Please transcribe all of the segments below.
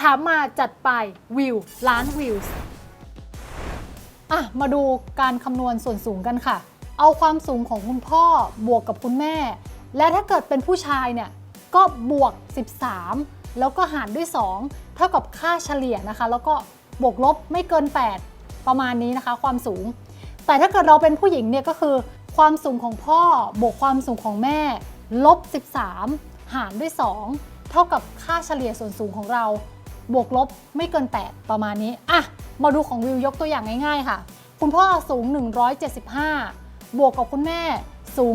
ถามมาจัดไปวิวล้านวิวอะ มาดูการคำนวณส่วนสูงกันค่ะ เอาความสูงของคุณพ่อบวกกับคุณแม่ และถ้าเกิดเป็นผู้ชายเนี่ย ก็บวก 13 แล้วก็หารด้วย 2 เท่ากับค่าเฉลี่ยนะคะ แล้วก็บวกลบไม่เกิน 8 ประมาณนี้นะคะ ความสูง แต่ถ้าเกิดเราเป็นผู้หญิงเนี่ยก็คือ ความสูงของพ่อบวกความสูงของแม่ ลบ 13 หารด้วย 2 เท่ากับค่าเฉลี่ยส่วนสูงของเรา บวกลบไม่เกิน 8 ประมาณนี้ อะ มาดูของวิวยกตัวอย่างง่ายๆค่ะ คุณพ่อสูง 175 บวกกับคุณแม่สูง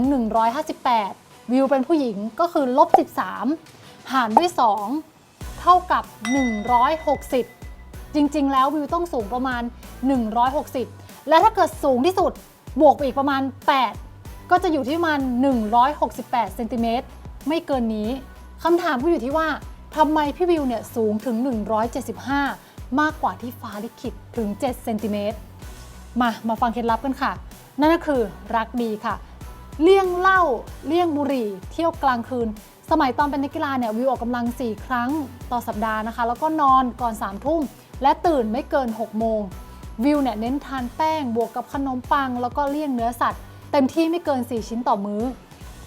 158 วิวเป็นผู้หญิงก็คือลบ 13 หารด้วย 2 เท่ากับ 160 จริงๆ แล้ววิวต้องสูงประมาณ 160 และถ้าเกิดสูงที่สุด บวกไปอีกประมาณ 8 ก็จะอยู่ที่ประมาณ 168เซนติเมตรไม่เกินนี้คำถามก็อยู่ที่ว่าทำไมพี่วิวเนี่ยสูงถึง 175 มากกว่าที่ฟ้าลิขิตถึง 7 เซนติเมตร มา มาฟังเคล็ดลับกันค่ะ นั่นก็คือรักดีค่ะ เลี่ยงเหล้า เลี่ยงบุหรี่ เที่ยวกลางคืน สมัยตอนเป็นนักกีฬาเนี่ยวิวออกกำลัง 4 ครั้งต่อสัปดาห์นะคะ แล้วก็นอนก่อน 3 ทุ่ม และตื่นไม่เกิน 6 โมง วิวเนี่ยเน้นทานแป้งบวกกับขนมปัง แล้วก็เลี่ยงเนื้อสัตว์ เต็มที่ไม่เกิน 4 ชิ้นต่อมื้อ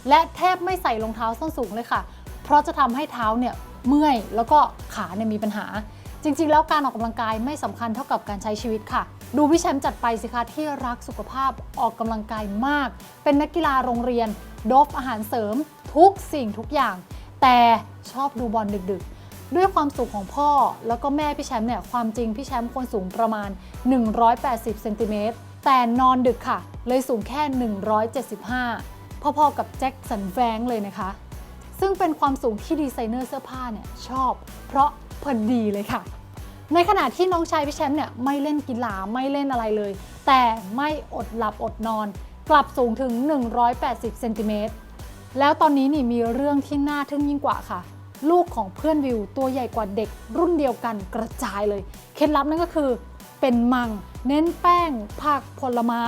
และแทบไม่ใส่รองเท้าส้นสูงเลยค่ะ เพราะจะทำให้เท้าเนี่ยเมื่อยแล้วก็ขาเนี่ยมีปัญหา จริงๆ แล้วการออกกำลังกายไม่สำคัญเท่ากับการใช้ชีวิตค่ะ ดูพี่แชมป์จัดไปสิคะที่รักสุขภาพออกกำลังกายมาก เป็นนักกีฬาโรงเรียนดบอาหารเสริม ทุกสิ่งทุกอย่าง แต่ชอบดูบอลดึกๆ ด้วยความสูงของพ่อแล้วก็แม่พี่แชมป์เนี่ยความจริงพี่แชมป์ควรสูงประมาณ 180เซนติเมตรแต่นอนดึกค่ะ เลยสูงแค่ 175 พอๆกับแจ็คสันแฟงค์เลยนะคะ ซึ่งเป็นความสูงที่ดีไซเนอร์เสื้อผ้าเนี่ยชอบ เพราะพอดีเลยค่ะ ในขณะที่น้องชายพี่แชมป์เนี่ยไม่เล่นกีฬาไม่เล่นอะไรเลย แต่ไม่อดหลับอดนอน กลับสูงถึง 180เซนติเมตรแล้วตอนนี้นี่มีเรื่องที่น่าทึ่งยิ่งกว่าค่ะ ลูกของเพื่อนวิวตัวใหญ่กว่าเด็กรุ่นเดียวกันกระจายเลย เคล็ดลับนั่นก็คือ เป็นมัง เน้นแป้ง ผักผลไม้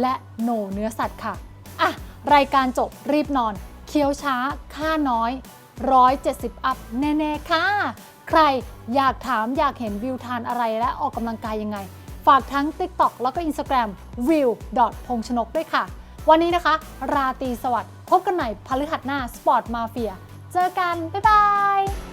และโหนเนื้อสัตว์ค่ะ อะ รายการจบรีบนอน เคี้ยวช้า ค่าน้อย 170 อัพแน่ๆค่ะ ใครอยากถามอยากเห็นวิวทานอะไรและออกกำลังกายยังไง ฝากทั้ง TikTok แล้วก็ Instagram v i w พงชนกด้วยค่ะ วันนี้นะคะ ราตรีสวัสดิ์พบกันใหม่พฤหัสหน้า Sport Mafia เจอกัน บ๊ายบาย